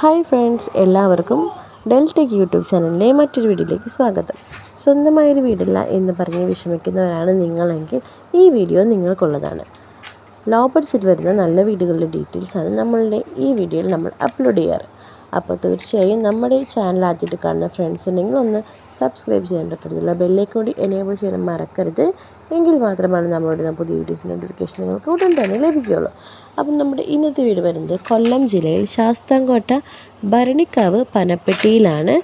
Hi friends എല്ലാവർക്കും Deltech YouTube ചാനലിലെ മറ്റൊരു വീഡിയോയിലേക്ക് സ്വാഗതം. സ്വന്തമായൊരു വീടില്ല എന്ന് പറഞ്ഞ് വിഷമിക്കുന്നവരാണ് നിങ്ങളെങ്കിൽ ഈ വീഡിയോ നിങ്ങൾക്കുള്ളതാണ്. ലോ ബഡ്ജറ്റ് വരുന്ന നല്ല വീടുകളുടെ ഡീറ്റെയിൽസാണ് നമ്മളുടെ ഈ വീഡിയോയിൽ നമ്മൾ അപ്ലോഡ് ചെയ്യാറ്. അപ്പോൾ തീർച്ചയായും നമ്മുടെ ഈ ചാനൽ ആദ്യമായിട്ട് കാണുന്ന ഫ്രണ്ട്സ് ഉണ്ടെങ്കിൽ ഒന്ന് സബ്സ്ക്രൈബ് ചെയ്യാൻ തൊട്ടടുത്തുള്ള ബെല്ലേക്ക് കൂടി എനേബിൾ ചെയ്യാൻ മറക്കരുത്. എങ്കിൽ മാത്രമാണ് നമ്മളുടെ പുതിയ വീഡിയോസ് നോട്ടിഫിക്കേഷൻ നിങ്ങൾക്ക് ഉടൻ തന്നെ ലഭിക്കുകയുള്ളൂ. അപ്പം നമ്മുടെ ഇന്നത്തെ വീട് വരുന്നത് കൊല്ലം ജില്ലയിൽ ശാസ്താംകോട്ട ഭരണിക്കാവ് പനപ്പെട്ടിയിലാണ്.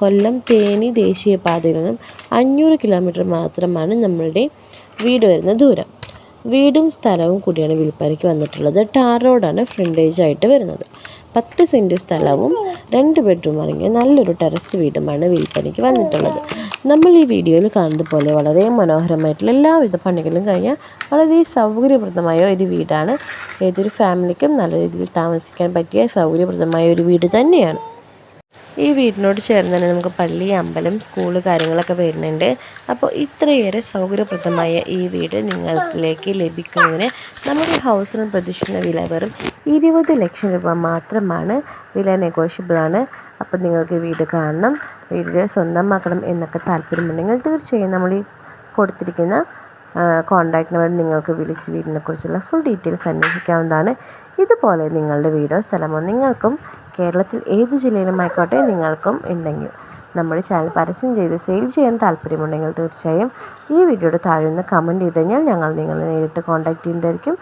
കൊല്ലം തേനി ദേശീയപാതയിൽ നിന്നും അഞ്ഞൂറ് കിലോമീറ്റർ മാത്രമാണ് നമ്മളുടെ വീട് വരുന്ന ദൂരം. വീടും സ്ഥലവും കൂടിയാണ് വിൽപ്പനയ്ക്ക് വന്നിട്ടുള്ളത്. ടാർ റോഡാണ് ഫ്രണ്ടേജ് ആയിട്ട് വരുന്നത്. പത്ത് സെന്റ് സ്ഥലവും രണ്ട് ബെഡ്റൂം അടങ്ങിയ നല്ലൊരു ടെറസ് വീടുമാണ് വിൽപ്പനയ്ക്ക് വന്നിട്ടുള്ളത്. നമ്മൾ ഈ വീഡിയോയിൽ കാണുന്നത് പോലെ വളരെ മനോഹരമായിട്ടുള്ള എല്ലാവിധ പണികളും കഴിഞ്ഞാൽ വളരെ സൗകര്യപ്രദമായ ഒരു വീടാണ്. ഏതൊരു ഫാമിലിക്കും നല്ല രീതിയിൽ താമസിക്കാൻ പറ്റിയ സൗകര്യപ്രദമായ ഒരു വീട് തന്നെയാണ്. ഈ വീടിനോട് ചേർന്ന് തന്നെ നമുക്ക് പള്ളി അമ്പലം സ്കൂൾ കാര്യങ്ങളൊക്കെ വരുന്നുണ്ട്. അപ്പോൾ ഇത്രയേറെ സൗകര്യപ്രദമായ ഈ വീട് നിങ്ങളിലേക്ക് ലഭിക്കുന്നതിന് നമ്മുടെ ഹൗസിന് പ്രതീക്ഷിക്കുന്ന വില വെറും ഇരുപത് ലക്ഷം രൂപ മാത്രമാണ് വില നെഗോഷ്യബിളാണ് അപ്പോൾ നിങ്ങൾക്ക് വീട് കാണണം വീട് സ്വന്തമാക്കണം എന്നൊക്കെ താല്പര്യമുണ്ടെങ്കിൽ തീർച്ചയായും നമ്മൾ ഈ കൊടുത്തിരിക്കുന്ന കോൺടാക്ട് നമ്പർ നിങ്ങൾക്ക് വിളിച്ച് വീടിനെക്കുറിച്ചുള്ള ഫുൾ ഡീറ്റെയിൽസ് അന്വേഷിക്കാവുന്നതാണ്. ഇതുപോലെ നിങ്ങളുടെ വീടോ സ്ഥലമോ നിങ്ങൾക്കും കേരളത്തിൽ ഏത് ജില്ലയിലും ആയിക്കോട്ടെ നിങ്ങൾക്കും ഉണ്ടെങ്കിൽ നമ്മുടെ ചാനൽ പരസ്യം ചെയ്ത് സെയിൽ ചെയ്യാൻ താല്പര്യമുണ്ടെങ്കിൽ തീർച്ചയായും ഈ വീഡിയോയുടെ താഴെ നിന്ന് കമന്റ് ചെയ്ത് കഴിഞ്ഞാൽ ഞങ്ങൾ നിങ്ങളെ നേരിട്ട് കോൺടാക്റ്റ് ചെയ്യുന്നതായിരിക്കും.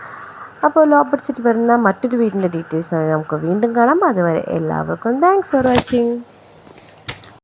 അപ്പോൾ ലോ ബഡ്ജറ്റ് വരുന്ന മറ്റൊരു വീടിന്റെ ഡീറ്റെയിൽസ് നമുക്ക് വീണ്ടും കാണാം. അതുവരെ എല്ലാവർക്കും താങ്ക്സ് ഫോർ വാച്ചിങ്